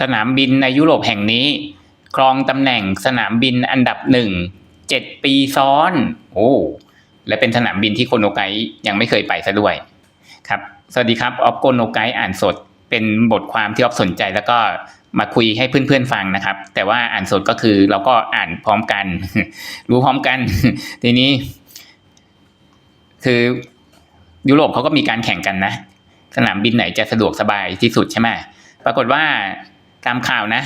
สนามบินในยุโรปแห่งนี้ ครองตำแหน่งสนามบินอันดับหนึ่งเจ็ดปีซ้อน โอ้และเป็นสนามบินที่โกโนไกยังไม่เคยไปซะด้วยครับ สวัสดีครับออฟโกโนไกอ่านสด เป็นบทความที่ออฟสนใจแล้วก็มาคุยให้เพื่อนๆฟังนะครับ แต่ว่าอ่านสดก็คือเราก็อ่านพร้อมกัน รู้พร้อมกัน ทีนี้ คือยุโรปเขาก็มีการแข่งกันนะ สนามบินไหนจะสะดวกสบายที่สุดใช่ไหมปรากฏว่า ตามข่าวนะ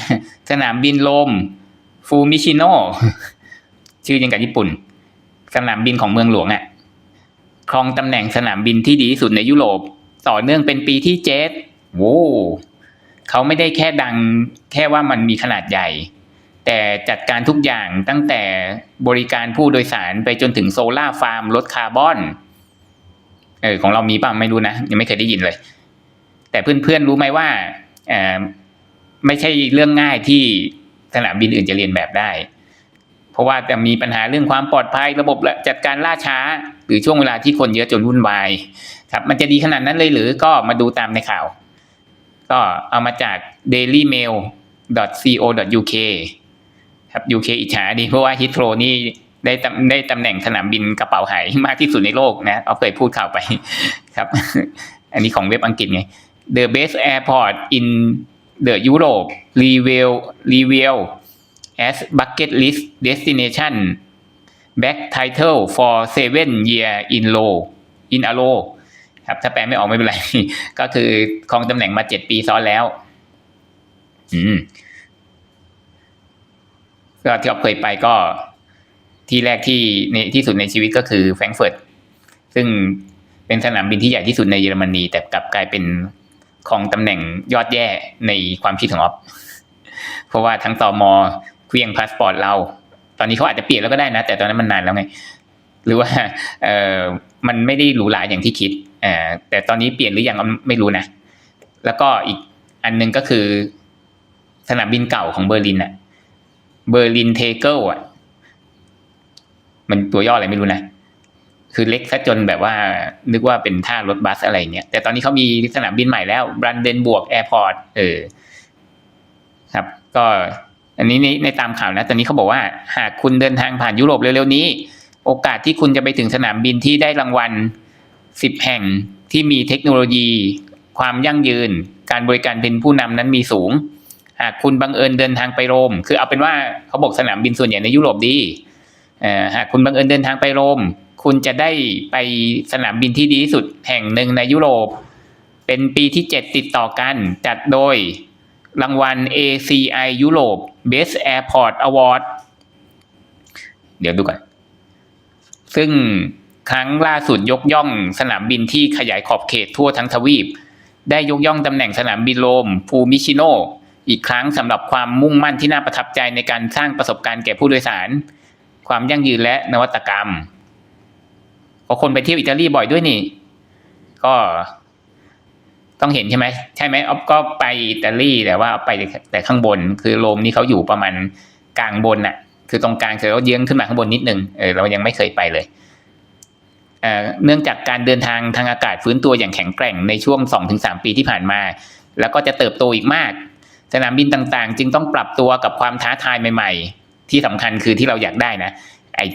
สนามบินโรมฟูมิชิโนชื่อยังกับญี่ปุ่น สนามบินของเมืองหลวงอะ่ะครองตำแหน่งสนามบินที่ดีที่สุดในยุโรป ต่อเนื่องเป็นปีที่เจ็ดโว้เขาไม่ได้แค่ดังแค่ว่ามันมีขนาดใหญ่ แต่จัดการทุกอย่างตั้งแต่บริการผู้โดยสารไปจนถึงโซล่าฟาร์มลดคาร์บอน เออของเรามีป่ะไม่รู้นะ ยังไม่เคยได้ยินเลย แต่เพื่อนๆรู้ไหมว่าเออ ไม่ใช่เรื่องง่ายที่สนามบินอื่นจะเรียนแบบได้ เพราะว่าจะมีปัญหาเรื่องความปลอดภัยระบบจัดการล่าช้า หรือช่วงเวลาที่คนเยอะจนวุ่นวายครับมันจะดีขนาดนั้นเลยหรือก็มาดูตามในข่าว ก็เอามาจาก dailymail.co.uk ครับ UK อิจฉาดีเพราะว่าฮิตโรนี่ได้ตำได้ตำแหน่งสนามบินกระเป๋าหายมากที่สุดในโลกนะเอาเคยพูดข่าวไปครับ อันนี้ของเว็บอังกฤษไง The best airport in the Europe reveal reveal as bucket list destination back title for seven year in row in a row ครับถ้าแปลไม่ออกไม่เป็นไร ก็คือครองตำแหน่งมาเจ็ดปีซ้อนแล้ว อืมก็ที่อ๊อฟเคยไปก็ที่แรกที่ในที่สุดในชีวิตก็คือแฟรงก์เฟิร์ตซึ่งเป็นสนามบินที่ใหญ่ที่สุดในเยอรมนี แต่กลับกลายเป็น ของตำแหน่งยอดแย่ในความคิดของออฟเพราะว่าทั้งตอมอเคลียงพาสปอร์ตเรา ตอนนี้เขาอาจจะเปลี่ยนแล้วก็ได้นะ แต่ตอนนั้นมันนานแล้วไง หรือว่าเออมันไม่ได้หรูหราอย่างที่คิดเออแต่ตอนนี้เปลี่ยนหรือยังอ๊อฟไม่รู้นะ แล้วก็อีกอันหนึงก็คือสนามบินเก่าของเบอร์ลินอะเบอร์ลินเทเกิลอะมันตัวย่ออะไรไม่รู้นะ คือเล็กซะจนแบบว่านึกว่าเป็นท่ารถบัสอะไรเงี้ยแต่ตอนนี้เขามีสนามบินใหม่แล้วบรันเดนบวกแอร์พอร์ตเออครับ ก็อันนี้ในในตามข่าวนะ ตอนนี้เขาบอกว่าหากคุณเดินทางผ่านยุโรปเร็วๆนี้ โอกาสที่คุณจะไปถึงสนามบินที่ได้รางวัลสิบแห่งที่มีเทคโนโลยี ความยั่งยืน การบริการเป็นผู้นำนั้นมีสูง หากคุณบังเอิญเดินทางไปโรม คือเอาเป็นว่าเขาบอกสนามบินส่วนใหญ่ในยุโรปดีอ่อหากคุณบังเอิญเดินทางไปโรม คุณจะได้ไปสนามบินที่ดีที่สุดแห่งหนึ่งในยุโรป เป็นปีที่เจ็ดติดต่อกัน จัดโดยรางวัล ACI Europe Best Airport Award เดี๋ยวดูก่อน ซึ่งครั้งล่าสุดยกย่องสนามบินที่ขยายขอบเขตทั่วทั้งทวีป ได้ยกย่องตำแหน่งสนามบินโรมฟูมิชิโน อีกครั้งสำหรับความมุ่งมั่นที่น่าประทับใจในการสร้างประสบการณ์แก่ผู้โดยสาร ความยั่งยืนและนวัตกรรม ราะคนไปเที่ยวอิตาลีบ่อยด้วยนี่ ก็ต้องเห็นใช่ไหมใช่ไหมออฟก็ไปอิตาลีแต่ว่าไปแต่ข้างบน คือโรมนี่เขาอยู่ประมาณกลางบนน่ะ คือตรงกลางเสร็จแล้วเยื้องขึ้นมาข้างบนนิดนึงเออเรายังไม่เคยไปเลยเอ่อเนื่องจากการเดินทางทางอากาศฟื้นตัวอย่างแข็งแกร่งในช่วงสองถึงสามปีที่ผ่านมา แล้วก็จะเติบโตอีกมาก สนามบินต่างๆ จึงต้องปรับตัวกับความท้าทายใหม่ ๆ ที่สำคัญคือที่เราอยากได้นะไอ้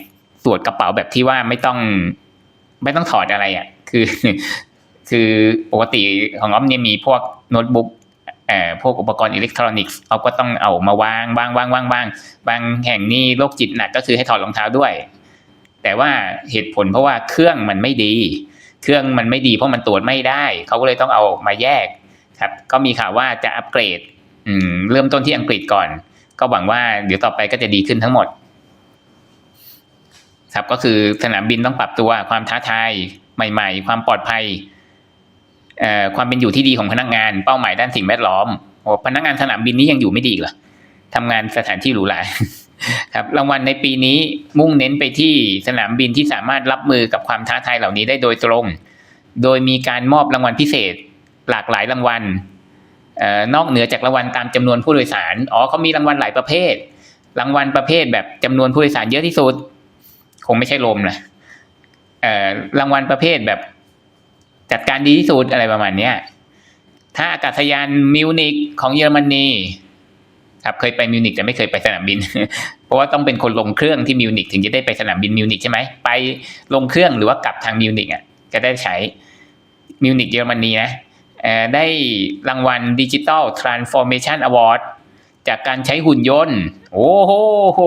ตรวจกระเป๋าแบบที่ว่าไม่ต้อง ไม่ต้องถอดอะไรอะ่ะคือ คือปกติของอ๊อฟเนี่ยมีพวกโน้ตบุ๊กเอ่อพวกอุปกรณ์อิเล็กทรอนิกส์อ๊อฟก็ต้องเอามาวางวางวางวางวางบางแห่งนี่โรคจิตหนักก็คือให้ถอดรองเท้าด้วย แต่ว่าเหตุผลเพราะว่าเครื่องมันไม่ดี เครื่องมันไม่ดีเพราะมันตรวจไม่ได้เขาก็เลยต้องเอามาแยกครับ ก็มีข่าวว่าจะอัปเกรด อืม เริ่มต้นที่อังกฤษก่อน ก็หวังว่าเดี๋ยวต่อไปก็จะดีขึ้นทั้งหมด ครับก็คือสนามบินต้องปรับตัวความท้าทายใหม่ ๆ ความปลอดภัยความเป็นอยู่ที่ดีของพนักงานเป้าหมายด้านสิ่งแวดล้อมโอ้พนักงานสนามบินนี้ยังอยู่ไม่ดีเหรอทำงานสถานที่หรูหราครับรางวัลในปีนี้มุ่งเน้นไปที่สนามบินที่สามารถรับมือกับความท้าทายเหล่านี้ได้โดยตรง โดยมีการมอบรางวัลพิเศษ หลากหลายรางวัลออนอกเหนือจากรางวัลตามจำนวนผู้โดยสาร อ๋อเขามีรางวัลหลายประเภท รางวัลประเภทแบบจำนวนผู้โดยสารเยอะที่สุด คงไม่ใช่ลมนะเอ่อรางวัลประเภทแบบ จัดการดีที่สุดอะไรประมาณเนี้ยท่าอากาศยานมิวนิกของเยอรมนีครับเคยไปมิวนิกแต่ไม่เคยไปสนามบิน เพราะว่าต้องเป็นคนลงเครื่องที่มิวนิกถึงจะได้ไปสนามบินมิวนิกใช่ไหมไปลงเครื่องหรือว่ากลับทางมิวนิกอะก็ได้ใช้มิวนิกเยอรมนีนะเอ่อได้รางวัลดิจิ t a ลทรานส์ฟอร์เมชันอวอร์ดจากการใช้หุ่นยนต์ โอ้โหโห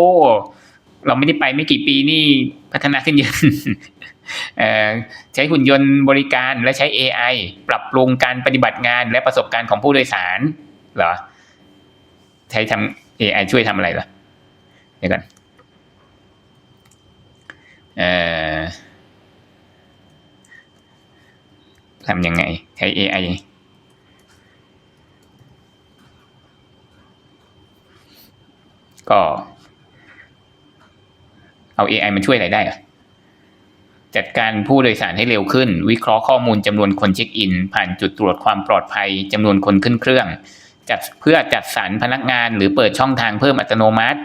เราไม่ได้ไปไม่กี่ปีนี่พัฒนาขึ้นเยอะใช้หุ่นยนต์บริการและใช้ AI ปรับปรุงการปฏิบัติงานและประสบการณ์ของผู้โดยสารเหรอ ใช้ทำ AI ช่วยทำอะไรเหรอเดี๋ยวกันเอ่อทำยังไง ใช้ AI ก็ เอา AI มันช่วยอะไรได้อะจัดการผู้โดยสารให้เร็วขึ้น วิเคราะห์ข้อมูลจำนวนคนเช็คอิน ผ่านจุดตรวจความปลอดภัยจำนวนคนขึ้นเครื่อง จัดเพื่อจัดสรรพนักงานหรือเปิดช่องทางเพิ่มอัตโนมัติ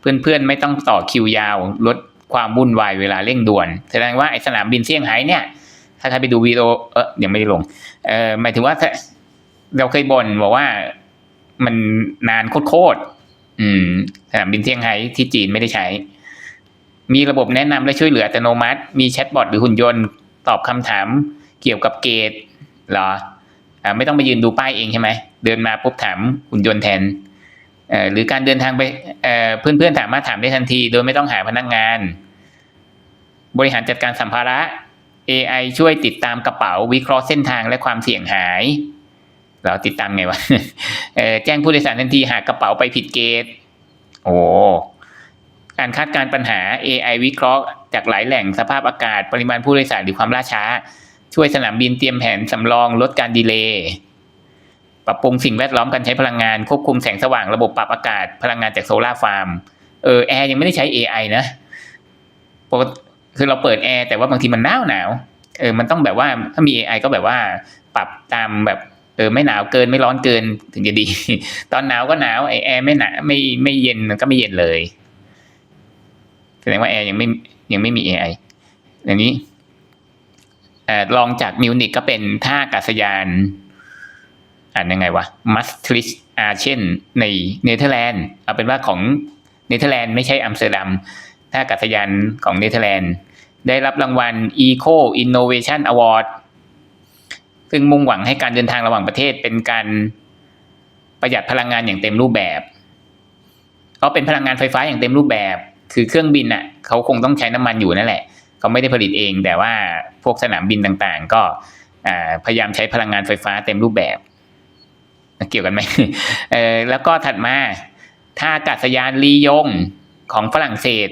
เพื่อนๆไม่ต้องต่อคิวยาว ลดความวุ่นวายเวลาเร่งด่วน แสดงว่าไอสนามบินเซี่ยงไฮ้เนี่ย ถ้าใครไปดูวีดีโอเออยังไม่ได้ลง เออหมายถึงว่าเราเคยบ่นบอกว่ามันนานโคตร อืมสนามบินเซี่ยงไฮ้ที่จีนไม่ได้ใช้ มีระบบแนะนำและช่วยเหลืออัตโนมัติ มีแชทบอทหรือหุ่นยนต์ ตอบคำถามเกี่ยวกับเกตหรออ่าไม่ต้องไปยืนดูป้ายเองใช่ไหม เดินมาปุ๊บถามหุ่นยนต์แทนเอ่อหรือการเดินทางไปเอ่อเพื่อนๆสามารถถามได้ทันที โดยไม่ต้องหาพนักงาน บริหารจัดการสัมภาระ AI ช่วยติดตามกระเป๋าวิเคราะห์เส้นทางและความเสี่ยงหาย เราติดตามไงวะเอ่อแจ้งผู้โดยสารทันทีหากกระเป๋าไปผิดเกต โอ้การคาดการปัญหา AI วิเคราะห์จากหลายแหล่งสภาพอากาศปริมาณผู้โดยสารหรือความล่าช้า ช่วยสนามบินเตรียมแผนสำรองลดการดีเลย์ปรับปรุงสิ่งแวดล้อมการใช้พลังงาน ควบคุมแสงสว่างระบบปรับอากาศพลังงานจากโซลาร์ฟาร์มเออแอร์ยังไม่ได้ใช้ AI นะปกติคือเราเปิดแอร์แต่ว่าบางทีมันหนาวหนาวเออมันต้องแบบว่าถ้ามี AI ก็แบบว่าปรับตามแบบ เออไม่หนาวเกินไม่ร้อนเกินถึงจะดี ตอนหนาวก็หนาวไอแอร์ไม่หนาไม่ไม่เย็นมันก็ไม่เย็นเลยแสดงว่าแอร์ยังไม่ยังไม่มี AI อย่างนี้เออลองจากมิวนิกก็เป็นท่าอากาศยาน อ่านยังไงวะมัสทริชอาเช่นในเนเธอร์แลนด์เอาเป็นว่าของเนเธอร์แลนด์ไม่ใช่อัมสเตอร์ดัมท่าอากาศยานของเนเธอร์แลนด์ได้รับรางวัล Eco Innovation Award ซึ่งมุ่งหวังให้การเดินทางระหว่างประเทศเป็นการประหยัดพลังงานอย่างเต็มรูปแบบก็เป็นพลังงานไฟฟ้าอย่างเต็มรูปแบบ คือเครื่องบินอะเขาคงต้องใช้น้ำมันอยู่นั่นแหละเขาไม่ได้ผลิตเอง แต่ว่าพวกสนามบินต่างๆ ก็พยายามใช้พลังงานไฟฟ้าเต็มรูปแบบ เกี่ยวกันไหมเออแล้วก็ถัดมาท่าอากาศยานลียงของฝรั่งเศส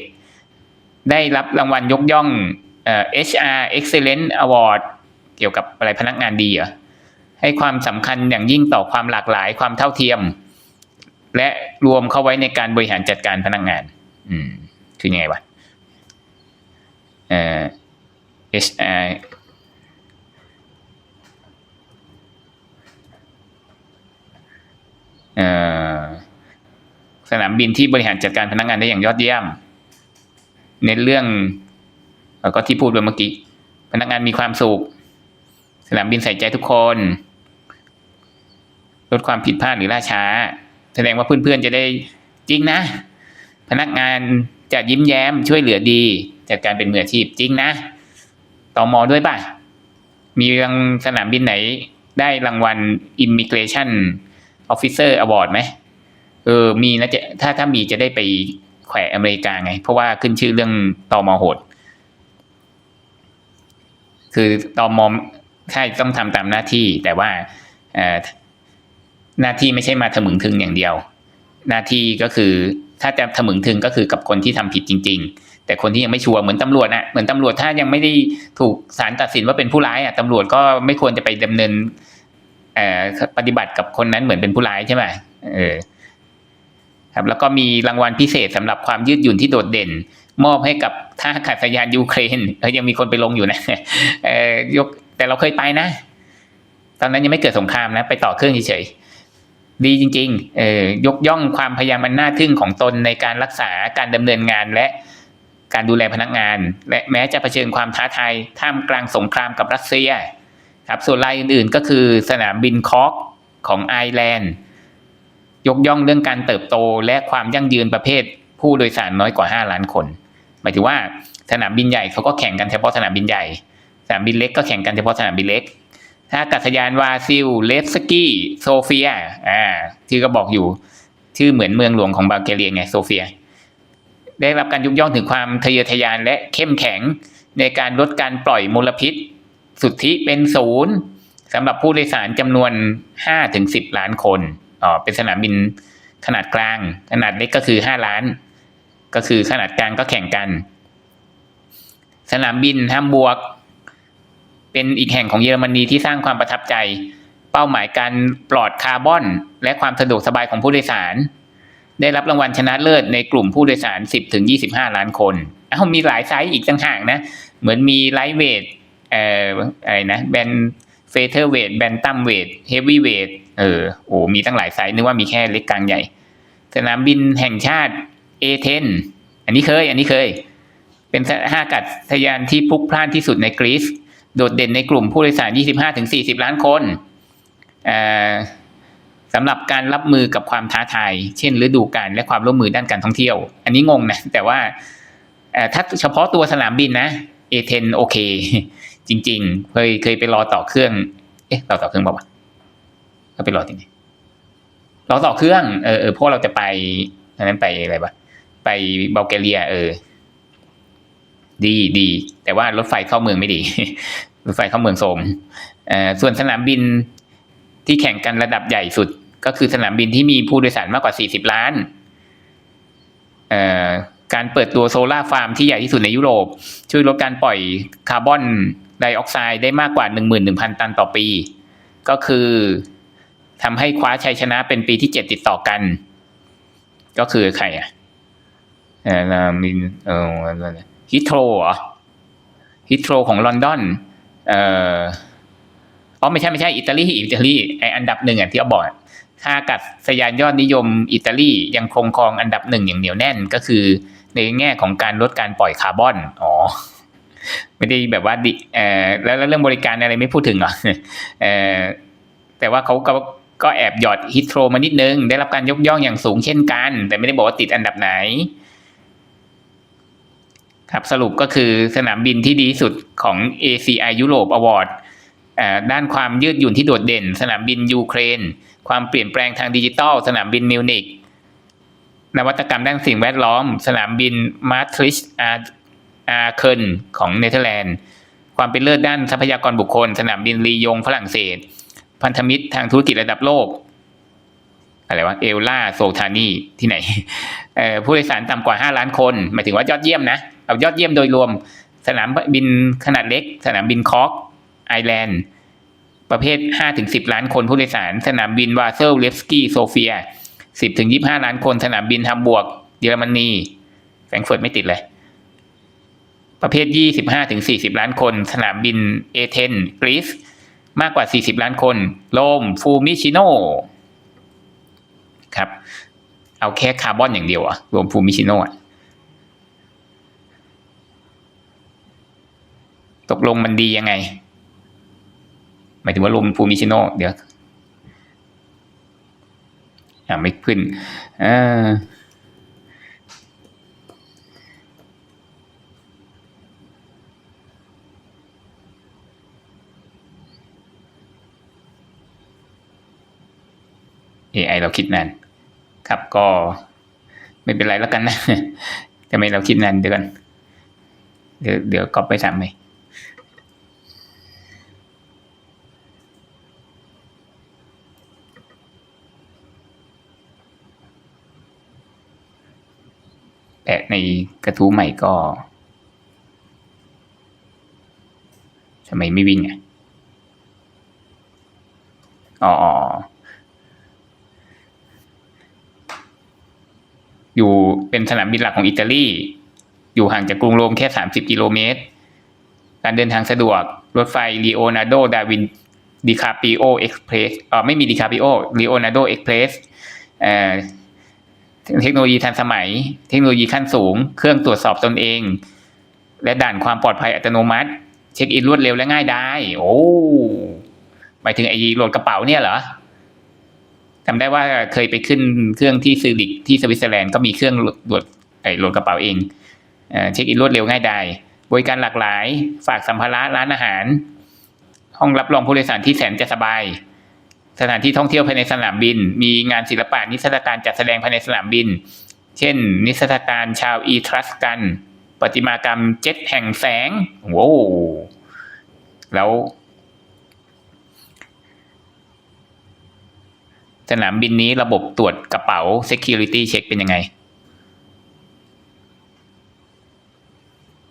ได้รับรางวัลยกย่องเออ HR Excellent Award เกี่ยวกับอะไรพนักงานดีเหรอให้ความสำคัญอย่างยิ่งต่อความหลากหลายความเท่าเทียม และรวมเข้าไว้ในการบริหารจัดการพนักงาน อืม คือยังไงวะเอ่อ HR เอ่อสนามบินที่บริหารจัดการพนักงานได้อย่างยอดเยี่ยม เน้นเรื่อง แล้วก็ที่พูดไปเมื่อกี้ พนักงานมีความสุข สนามบินใส่ใจทุกคน ลดความผิดพลาดหรือล่าช้า แสดงว่าเพื่อนๆจะได้จริงนะ พนักงานจะยิ้มแย้มช่วยเหลือดี จัดการเป็นมืออาชีพจริงนะต่อมอด้วยป่ะ มีรางสนามบินไหน ได้รางวัล Immigration Officer Award ไหมเออ มีนะจะถ้าถ้ามีจะได้ไปแขวะอเมริกาไง เพราะว่าขึ้นชื่อเรื่องตอมอโหด คือตอมอ ใช่ต้องทำตามหน้าที่ แต่ว่าหน้าที่ไม่ใช่มาถมึงทึงอย่างเดียว หน้าที่ก็คือถ้าจะถมึงทึงก็คือกับคนที่ทำผิดจริง ๆ แต่คนที่ยังไม่ชัวร์เหมือนตำรวจนะเหมือนตำรวจถ้ายังไม่ได้ถูกศาลตัดสินว่าเป็นผู้ร้ายอะตำรวจก็ไม่ควรจะไปดำเนินปฏิบัติกับคนนั้นเหมือนเป็นผู้ร้ายใช่ไหมเออครับแล้วก็มีรางวัลพิเศษสำหรับความยืดหยุ่นที่โดดเด่น มอบให้กับท่าอากาศยานยูเครนเออยังมีคนไปลงอยู่นะเออยก แต่เราเคยไปนะ ตอนนั้นยังไม่เกิดสงครามนะ ไปต่อเครื่องเฉยๆดีจริงๆเออยกย่องความพยายามมันน่าทึ่งของตนในการรักษาการดำเนินงานและการดูแลพนักงาน และแม้จะเผชิญความท้าทายท่ามกลางสงครามกับรัสเซียครับส่วนรายอื่นๆก็คือสนามบินคอกของไอร์แลนด์ยกย่องเรื่องการเติบโตและความยั่งยืนประเภท ผู้โดยสารน้อยกว่า 5 ล้านคน หมายถึงว่าสนามบินใหญ่เขาก็แข่งกันเฉพาะสนามบินใหญ่ นามบินเล็กก็แข่งกันเฉพาะสนามบินเล็ก ถ้ากาศยานวาซิล เลฟสกี้ โซเฟีย อ่าที่ก็บอกอยู่ ชื่อเหมือนเมืองหลวงของบัลแกเรียไง โซเฟีย ได้รับการยุกย่องถึงความทะเยอทะยานและเข้มแข็งในการลดการปล่อยมลพิษ สุทธิเป็นศูนย์สำหรับผู้โดยสารจำนวน 5-10 ล้านคนอ๋อเป็นสนามบินขนาดกลาง ขนาดเล็กก็คือ 5 ล้าน ก็คือขนาดกลางก็แข่งกัน สนามบินฮัมบูร์ก เป็นอีกแห่งของเยอรมนีที่สร้างความประทับใจ เป้าหมายการปลอดคาร์บอน และความสะดวกสบายของผู้โดยสาร ได้รับรางวัลชนะเลิศในกลุ่มผู้โดยสาร 10ถึง25 ล้านคนอ้าวมีหลายไซส์อีกต่างหากนะ เหมือนมีไลท์เวทเอ่ออะไรนะแบนเฟเธอร์เวทแบนตัมเวทเฮฟวี่เวทเออโอ้มีตั้งหลายไซส์นึกว่ามีแค่เล็กกลางใหญ่ สนามบินแห่งชาติเอเธนอันนี้เคย อันนี้เคย เป็นท่าอากาศยานที่พลุกพล่านที่สุดในกรีซ โดดเด่นในกลุ่มผู้โดยสาร 25-40 ล้านคนเอ่อสำหรับการรับมือกับความท้าทาย เช่นฤดูกาลและความร่วมมือด้านการท่องเที่ยว อันนี้งงนะ แต่ว่าเอ่อถ้าเฉพาะตัวสนามบินนะเอเธนโอเค จริง ๆ เคยเคยไปรอต่อเครื่อง เอ๊ะรอต่อเครื่องบอกว่าวะก็ไปรอที่ไหนรอต่อเครื่องเออเออพราะเราจะไปอันนั้นไปอะไรวะไปบัลแกเรีย เออ ดีดี แต่ว่ารถไฟเข้าเมืองไม่ดี รถไฟเข้าเมืองโสมส่วนสนามบินที่แข่งกันระดับใหญ่สุด ก็คือสนามบินที่มีผู้โดยสารมากกว่า 40 ล้านการเปิดตัวโซลาฟาร์มที่ใหญ่ที่สุดในยุโรป ช่วยลดการปล่อยคาร์บอนไดออกไซด์ได้มากกว่า 11,000 ตันต่อปี ก็คือทำให้คว้าชัยชนะเป็นปีที่ 7 ติดต่อกัน ก็คือใครอะเออสนามบินเออ ฮิตโตรเหรอฮิตโตรของลอนดอนเอ่ออ๋อไม่ใช่ไม่ใช่อิตาลีอิตาลีไออันดับหนึ่งอะที่เอาบอกอะท่าอากาศยานยอดนิยมอิตาลียังคงครองอันดับหนึ่งอย่างเหนียวแน่นก็คือ ในแง่ของการลดการปล่อยคาร์บอนอ๋อไม่ได้แบบว่าดิเอ่อแล้วเรื่องบริการอะไรไม่พูดถึงเหรอเอ่อแต่ว่าเขาก็ก็แอบหยอดฮิตโตรมานิดนึง ได้รับการยกย่องอย่างสูงเช่นกัน แต่ไม่ได้บอกว่าติดอันดับไหน ครับสรุปก็คือสนามบินที่ดีสุดของ ACI Europe Award เอ่อด้านความยืดหยุ่นที่โดดเด่น สนามบินยูเครน ความเปลี่ยนแปลงทางดิจิทัล สนามบินมิวนิกนวัตกรรมด้านสิ่งแวดล้อม สนามบินมาทริชอาอาเคินของเนเธอร์แลนด์ ความเป็นเลิศด้านทรัพยากรบุคคล สนามบินลียงฝรั่งเศส พันธมิตรทางธุรกิจระดับโลก อะไรวะเอลล่าโซทานีที่ไหนผู้โดยสารต่ำกว่า 5 ล้านคน หมายถึงว่ายอดเยี่ยมนะ เอายอดเยี่ยมโดยรวม สนามบินขนาดเล็ก สนามบินคอกไอแลนด์ประเภท 5-10 ล้านคนผู้โดยสาร สนามบินวาเซลเลฟสกี้โซเฟีย 10-25 ล้านคน สนามบินฮัมบวก เยอรมนีแฟรงเฟิร์ตไม่ติดเลย ประเภท 25-40 ล้านคน สนามบินเอเธนกรีซมากกว่า 40 ล้านคน โรมฟูมิชิโน ครับ เอาแค่คาร์บอนอย่างเดียวอะรวมฟูมิชิโน่ตกลงมันดียังไง หมายถึงว่ารวมฟูมิชิโน่เดี๋ยวอ่าไม่ขึ้นอ่า เอไอเราคิดนานครับก็ไม่เป็นไรแล้วกันนะทำไมเราคิดนานเดือนเดี๋ยวเดี๋ยวก็ไปทำไหมแปะในกระทู้ใหม่ก็ทำไมไม่วิ่งอะอ๋อ อยู่เป็นสนามบินหลักของอิตาลี อยู่ห่างจากกรุงโรมแค่ 30 กิโลเมตร การเดินทางสะดวก รถไฟลีโอนาร์โด ดาวินดิคาปิโอเอ็กเพรสเอ่อไม่มีดิคาปิโอลีโอนาร์โดเอ็กเพรสเอ่อเทคโนโลยีทันสมัย เทคโนโลยีขั้นสูง เครื่องตรวจสอบตนเอง และด่านความปลอดภัยอัตโนมัติ เช็คอินรวดเร็วและง่ายได้ โอ้หมายถึงไอ้โหลดกระเป๋าเนี่ยเหรอ จำได้ว่าเคยไปขึ้นเครื่องที่ซูริกที่สวิตเซอร์แลนด์ก็มีเครื่องโหลดไอ้โหลดกระเป๋าเองเช็คอินรวดเร็วง่ายดายบริการหลากหลาย ฝากสัมภาระร้านอาหาร ห้องรับรองผู้โดยสารที่แสนจะสบาย สถานที่ท่องเที่ยวภายในสนามบิน มีงานศิลปะนิทรรศการจัดแสดงภายในสนามบิน เช่น นิทรรศการชาวอีทรัสกันประติมากรรมเจ็ตแห่งแสงโว้แล้ว สนามบินนี้ระบบตรวจกระเป๋า security check เป็นยังไง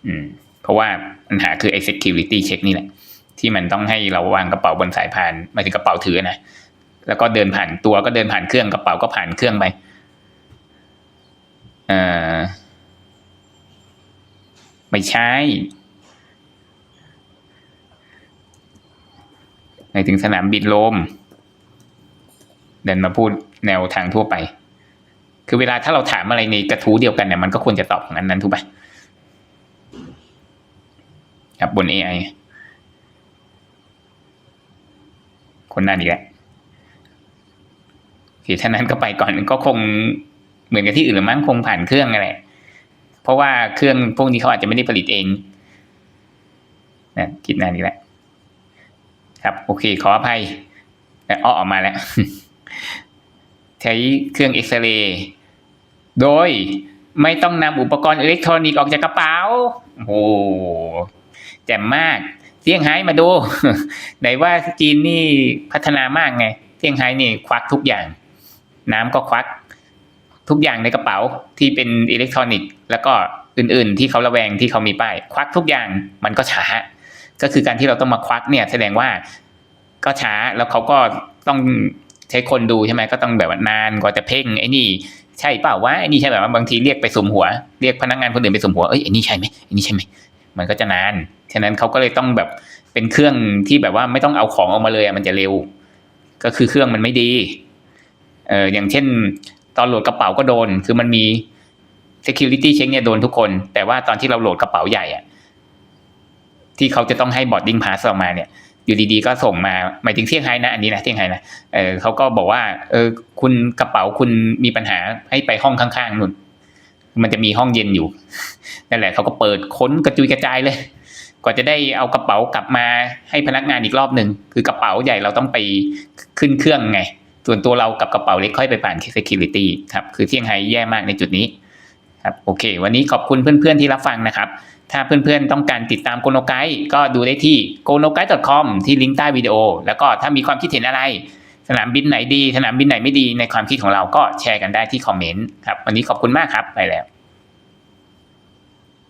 อืม เพราะว่าปัญหาคือไอ้ security check นี่แหละ ที่มันต้องให้เราวางกระเป๋าบนสายพานหมายถึงกระเป๋าถือนะ แล้วก็เดินผ่านตัวก็เดินผ่านเครื่องกระเป๋าก็ผ่านเครื่องไปเออไม่ใช่หมายถึงสนามบินโลม ดินมาพูดแนวทางทั่วไป คือเวลาถ้าเราถามอะไรในกระทู้เดียวกันเนี่ยมันก็ควรจะตอบของอันนั้นถูกไหมครับบน AI คนนั้นอีกแล้วโอเคท่านั้นก็ไปก่อนก็คงเหมือนกับที่อื่นหรือมั้งคงผ่านเครื่องนั่นแหละเพราะว่าเครื่องพวกนี้เขาอาจจะไม่ได้ผลิตเองนะคิดนานอีกแล้วครับ โอเค ขออภัยแต่อ้อออกมาแล้ว ใช้เครื่องเอ็กซเรย์โดยไม่ต้องนำอุปกรณ์อิเล็กทรอนิกส์ออกจากกระเป๋า โอ้โหแจ่มมากเซี่ยงไฮ้มาดู ไหนว่าจีนนี่พัฒนามากไงเซี่ยงไฮ้นี่ควักทุกอย่าง น้ำก็ควัก ทุกอย่างในกระเป๋าที่เป็นอิเล็กทรอนิกส์ แล้วก็อื่นๆ ที่เขาระแวงที่เขามีป้าย ควักทุกอย่างมันก็ช้า ก็คือการที่เราต้องมาควักเนี่ย แสดงว่าก็ช้าแล้วเขาก็ต้อง ใช้คนดูใช่ไหมก็ต้องแบบว่านานกว่าจะเพ่งไอ้นี่ใช่เปล่าวะไอ้นี่ใช่แบบว่าบางทีเรียกไปสมหัวเรียกพนักงานคนอื่นไปสมหัวเอ้ยไอ้นี่ใช่ไหมไอ้นี่ใช่ไหมมันก็จะนานฉะนั้นเขาก็เลยต้องแบบเป็นเครื่องที่แบบว่าไม่ต้องเอาของออกมาเลยอะมันจะเร็ว ก็คือเครื่องมันไม่ดีเอออย่างเช่น ตอนโหลดกระเป๋าก็โดน คือมันมี security check เนี่ยโดนทุกคน แต่ว่าตอนที่เราโหลดกระเป๋าใหญ่อะที่เขาจะต้องให้ boarding pass ออกมาเนี่ย อยู่ดีๆ ก็ส่งมาหมายถึงเที่ยงไฮ้นะอันนี้นะเที่ยงไฮ้นะเออเขาก็บอกว่าเออคุณกระเป๋าคุณมีปัญหาให้ไปห้องข้างๆนู่นมันจะมีห้องเย็นอยู่นั่นแหละเขาก็เปิดค้นกระจุยกระจายเลยกว่าจะได้เอากระเป๋ากลับมาให้พนักงานอีกรอบหนึ่งคือกระเป๋าใหญ่เราต้องไปขึ้นเครื่องไง ส่วนตัวเรากับกระเป๋าเล็กค่อยไปผ่าน security ครับคือเที่ยงไฮ้แย่มากในจุดนี้ครับโอเค วันนี้ขอบคุณเพื่อนๆที่รับฟังนะครับ ถ้าเพื่อนๆต้องการติดตามโกโนไกก็ดูได้ที่ g o n o g u i c o m ที่ลิงก์ใต้วิดีโอ แล้วก็ถ้ามีความคิดเห็นอะไร สนามบินไหนดี สนามบินไหนไม่ดีในความคิดของเราก็แชร์กันได้ที่คอมเมนต์ครับวันนี้ขอบคุณมากครับไปแล้ว